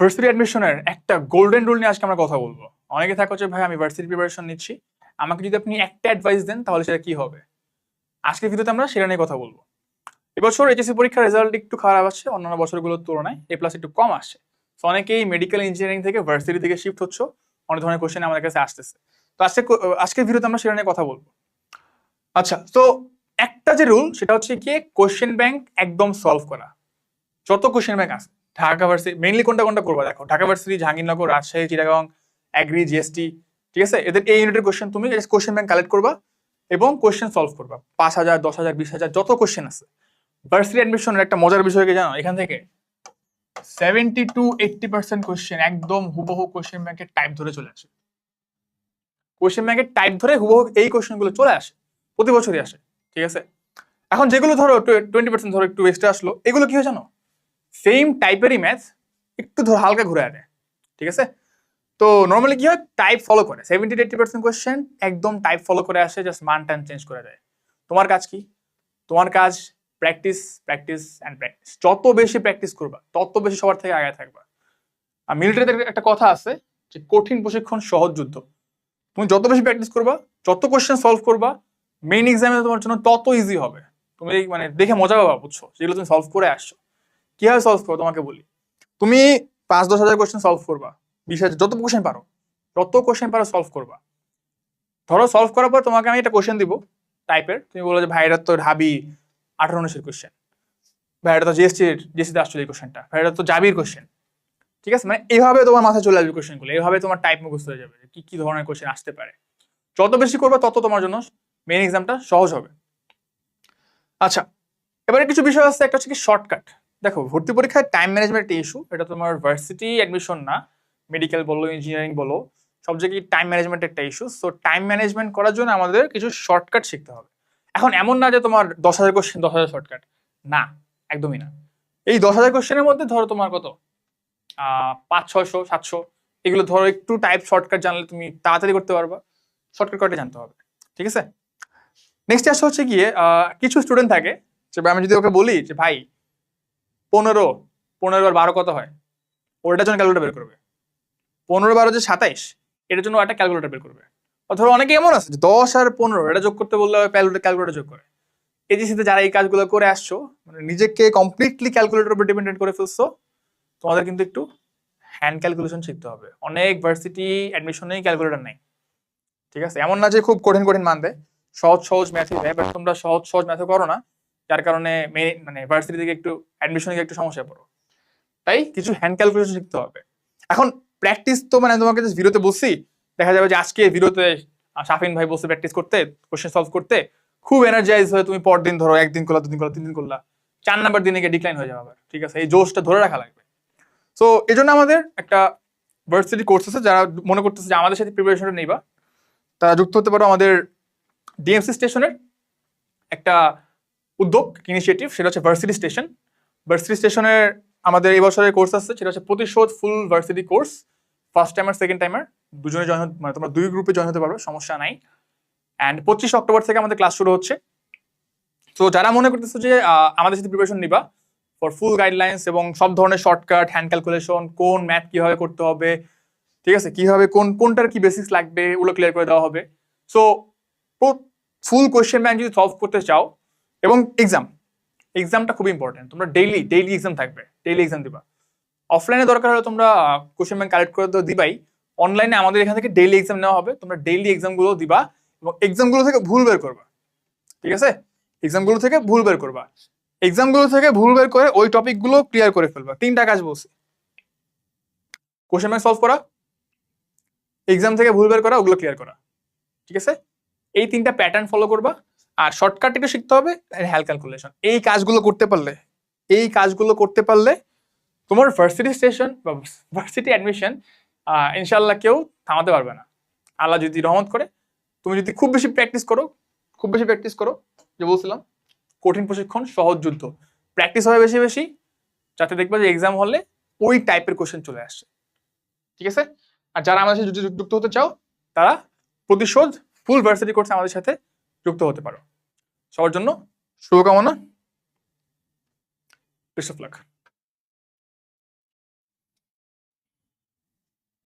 Varsity অ্যাডমিশনের একটা golden rule নিয়ে আজকে আমরা কথা বলব। অনেকে থাকে হচ্ছে, ভাই, আমি ভার্সিটি প্রিপারেশন নিচ্ছি। আমাকে যদি আপনি একটা অ্যাডভাইস দেন, তাহলে সেটা কি হবে? আজকের ভিডিওতে আমরা সেটা নিয়ে কথা বলব। এবছর এইচএসসি পরীক্ষার রেজাল্ট একটু খারাপ আসছে অন্যান্য বছরগুলোর তুলনায় এ প্লাস একটু কম আসছে। তো অনেকেই মেডিকেল ইঞ্জিনিয়ারিং থেকে ভার্সিটি থেকে শিফট হচ্ছে, অনেক ধরনের কোশ্চেন আমাদের কাছে আসতেছে। তো আজকে আজকের ভিডিওতে আমরা সেটা নিয়ে কথা বলব। আচ্ছা তো একটা যে রুল সেটা হচ্ছে কি কোশ্চেন ব্যাংক একদম সলভ করা। যত কোশ্চেন ব্যাংক আছে। ঢাকা ভার্সিটি মেইনলি কোনটা কোনটা করবা? দেখো, Dhaka varsity, Jahangirnagar, Rajshahi, Chittagong agri GST, ঠিক আছে? এদের এই ইউনিটের কোশ্চেন তুমি কোশ্চেন ব্যাংক কালেক্ট করবা এবং কোশ্চেন সলভ করবা। পাঁচ হাজার, দশ হাজার, বিশ হাজার, যত কোশ্চেন আছে। ভার্সিটি অ্যাডমিশনের একটা মজার বিষয় কি জানো? এখান থেকে seventy to eighty percent question একদম হুবহু কোশ্চেন ব্যাংকের টাইপ ধরে চলে আসে। কোশ্চেন ব্যাংকের টাইপ ধরে হুবহু এই কোশ্চেনগুলো চলে আসে, প্রতি বছরই আসে, ঠিক আছে? এখন যেগুলো ধরো টোয়েন্টি পার্সেন্ট ধরো একটু এক্সট্রা আসলো, এগুলো কি হয় জানো? সেম টাইপেরই ম্যাথ একটু ধরো হালকা ঘুরে আনে, ঠিক আছে? তো নর্মালি কি হয়? টাইপ ফলো করে। সেভেন্টি এইটি পার্সেন্ট কোয়েশ্চেন একদম টাইপ ফলো করে আসে জাস্ট মান টান চেঞ্জ করে দেয়। তোমার কাজ কি? তোমার কাজ প্র্যাকটিস প্র্যাকটিস অ্যান্ড প্র্যাকটিস যত বেশি প্র্যাকটিস করবা, তত বেশি সবার থেকে আগে থাকবা। আর মিলিটারিতে একটা কথা আছে যে, কঠিন প্রশিক্ষণ সহজ যুদ্ধ। তুমি যত বেশি প্র্যাকটিস করবা, যত কোয়েশ্চেন সলভ করবা মেইন এক্সামে তোমার জন্য তত ইজি হবে। তুমি মানে দেখে মজা পাবা, বুঝছ? যেগুলো তুমি সলভ করে আসছো। কীভাবে সলভ করব তোমাকে বলি। তুমি পাঁচ দশ হাজার কোয়েশ্চেন সলভ করবা। বিশ হাজার, যত কোশ্চেন পারো যত কোশ্চেন পারো সলভ করবা। ধরো সলভ করার পর তোমাকে আমি একটা কোশ্চেন দিব টাইপের তুমি বলো যে ভাই এটা তো ঢাবি আঠারো উনিশের কোশ্চেন ভাই এটা তো জিএসটির জিএসটিতে আসছিল এই কোশ্চেনটা ভাই এটা তো জাবির কোশ্চেন ঠিক আছে? মানে এইভাবে তোমার মাথায় চলে আসবে কোশ্চেনগুলো এইভাবে তোমার টাইপ মুখস্থ হয়ে যাবে কি কি ধরনের কোশ্চেন আসতে পারে। যত বেশি করবে, তত তোমার জন্য মেইন এক্সামটা সহজ হবে। আচ্ছা এবারে কিছু বিষয় আছে, একটা হচ্ছে কি শর্টকাট দেখো, ভর্তি পরীক্ষায় টাইম ম্যানেজমেন্ট ইস্যু এটা তোমার ভার্সিটি অ্যাডমিশন না মেডিকেল বলো ইঞ্জিনিয়ারিং বলো, সব জায়গায় টাইম ম্যানেজমেন্ট একটা ইস্যু সো টাইম ম্যানেজমেন্ট করার জন্য আমাদের কিছু শর্টকাট শিখতে হবে। এখন এমন না যে তোমার দশ হাজার কোশ্চেন দশ হাজার শর্টকাট না, একদমই না। এই দশ হাজার কোশ্চেনের মধ্যে ধরো তোমার কত? পাঁচ, ছয়শো, সাতশো, এগুলো ধরো একটু টাইপ শর্টকাট জানলে তুমি তাড়াতাড়ি করতে পারবা শর্টকাট কটা জানতে হবে, ঠিক আছে? নেক্সট আসা হচ্ছে গিয়ে কিছু স্টুডেন্ট থাকে, যে আমি যদি ওকে বলি যে, ভাই পনেরো পনেরো আর বারো কত হয়? ওটার জন্য ক্যালকুলেটার বের করবে। পনেরো বারো যে সাতাইশ, এটার জন্য একটা ক্যালকুলেটার বের করবে। ধরো অনেকে এমন আছে যে দশ আর পনেরো, এটা যোগ করতে বললে ক্যালকুলেটার যোগ করে। এজিসিতে যারা এই কাজগুলো করে আসছো মানে নিজেকে কমপ্লিটলি ক্যালকুলেটর উপর ডিপেন্ডেন্ট করে ফেলছো, তোমাদের কিন্তু একটু হ্যান্ড ক্যালকুলেশন শিখতে হবে। অনেক ভার্সিটি অ্যাডমিশনেই ক্যালকুলেটর নেই। ঠিক আছে? এমন না যে খুব কঠিন কঠিন মানবে। সহজ সহজ ম্যাথই দেয় বাট তোমরা সহজ সহজ ম্যাথও করো না। যার কারণে মানে ভার্সিটি থেকে একটু অ্যাডমিশনে একটু সমস্যায় পড়ো। তাই কিছু হ্যান্ড ক্যালকুলেশন শিখতে হবে। এখন প্র্যাকটিস তো মানে তোমাকে জাস্ট ভিডিওতে বসছি দেখা যাবে যে আজকে ভিডিওতে শাফিন ভাই বসে প্র্যাকটিস করতে কোশ্চেন সলভ করতে, খুব এনার্জাইজ হয়ে তুমি পর দিন ধরো, একদিন করলা, দুদিন করলা তিন দিন করলা, চার নাম্বার দিনে গিয়ে ডিক্লাইন হয়ে যাবে আবার, ঠিক আছে? এই জোশটা ধরে রাখা লাগবে। সো এই জন্য আমাদের একটা ভার্সিটি কোর্স আছে, যারা মনে করতেছে যে আমাদের সাথে প্রিপারেশনটা নেই বা তারা যুক্ত হতে পারো আমাদের ডিএমসি স্টেশনের একটা উদ্যোগ ইনিশিয়েটিভ সেটা হচ্ছে ভার্সিটি স্টেশন ভার্সিটি স্টেশনের আমাদের এই বছরের কোর্স আছে সেটা হচ্ছে প্রতিশোধ full varsity course first timer second timer দুজনে জয়েন মানে তোমরা দুই গ্রুপে জয়েন হতে পারবে, সমস্যা নাই। অ্যান্ড পঁচিশ অক্টোবর থেকে আমাদের ক্লাস শুরু হচ্ছে। তো যারা মনে করতেছে যে আমাদের সাথে প্রিপারেশন নিবা ফর ফুল গাইডলাইন্স এবং সব ধরনের শর্টকাট হ্যান্ড ক্যালকুলেশন কোন ম্যাথ কীভাবে করতে হবে, ঠিক আছে? কীভাবে কোন কোনটার কি বেসিক্স লাগবে, ওগুলো ক্লিয়ার করে দেওয়া হবে। সো ফুল কোয়েশ্চেন ব্যাংক যদি সলভ করতে চাও এবং এক্সাম এক্সামটা খুব ইম্পর্টেন্ট তোমরা ডেইলি ডেইলি এক্সাম থাকবে ডেইলি এক্সাম দিবা। অফলাইনে দরকার হলে তোমরা কোশ্চেন ব্যাংক কালেক্ট করে তো দিবাই। অনলাইনে আমাদের এখান থেকে ডেইলি এক্সাম নেওয়া হবে। তোমরা ডেইলি এক্সামগুলো দিবা এবং এক্সামগুলো থেকে ভুল বের করবা। ঠিক আছে? এক্সামগুলো থেকে ভুল বের করবা। এক্সামগুলো থেকে ভুল বের করে ওই টপিকগুলো ক্লিয়ার করে ফেলবা। তিনটা কাজ বলছি। কোশ্চেন ব্যাংক সলভ করা এক্সাম থেকে ভুল বের করা, ওগুলো ক্লিয়ার করা। ঠিক আছে? এই তিনটা প্যাটার্ন ফলো করবা। আর শর্টকাট একটু শিখতে হবে হ্যাল ক্যালকুলেশন এই কাজগুলো করতে পারলে, এই কাজগুলো করতে পারলে তোমার ভার্সিটি স্টেশন বা ভার্সিটি অ্যাডমিশন ইনশাল্লাহ কেউ থামাতে পারবে না। আল্লাহ যদি রহমত করে, তুমি যদি খুব বেশি প্র্যাকটিস করো, খুব বেশি প্র্যাকটিস করো, যে বলছিলাম, কঠিন প্রশিক্ষণ সহজ যুদ্ধ। প্র্যাকটিস হবে বেশি বেশি, যাতে দেখবে যে এক্সাম হলে ওই টাইপের কোশ্চেন চলে আসছে ঠিক আছে? আর যারা আমাদের সাথে যুক্ত- হতে চাও, তারা প্রতিশোধ ফুল ভার্সিটি কোর্সে আমাদের সাথে যুক্ত হতে পারো। সবার জন্য শুভকামনা। Best of